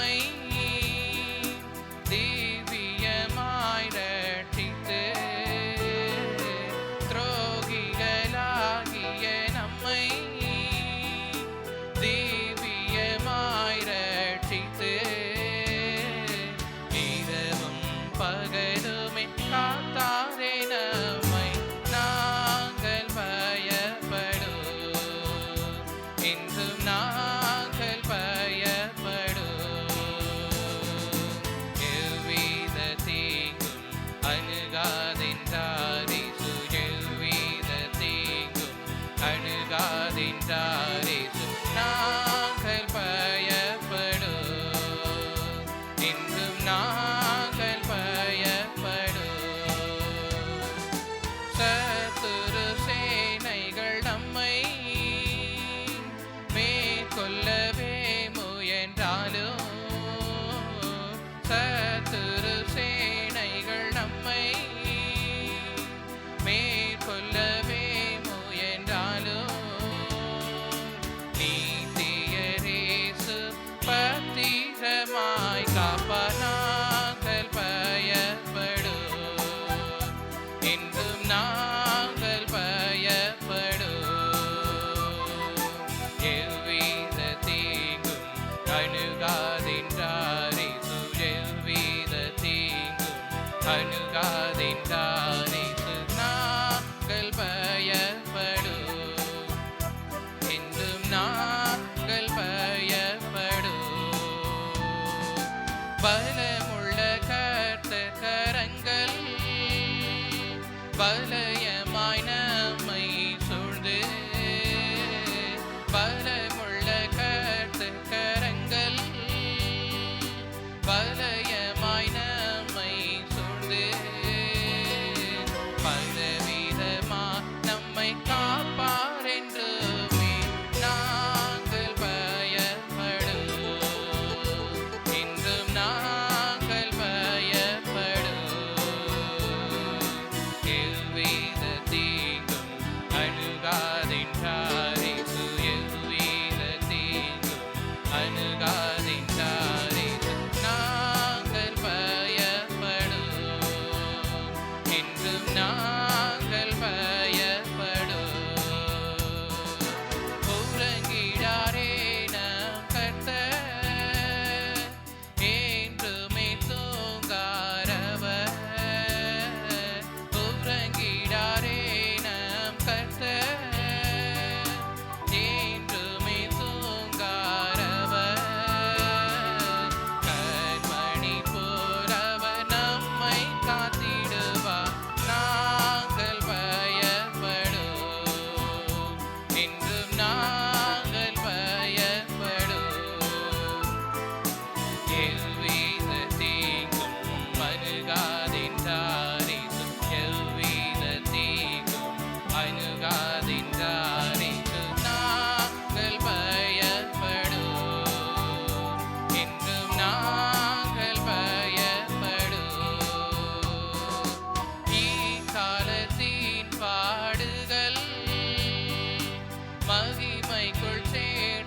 plain அழுகாதின்றாரே நாங்கள் பயப்படும். இன்றும் நாங்கள் பயப்படும். சத்துரு சேனைகள் நம்மை மேற்கொள்ளவே முயன்றாலும் Với make her tear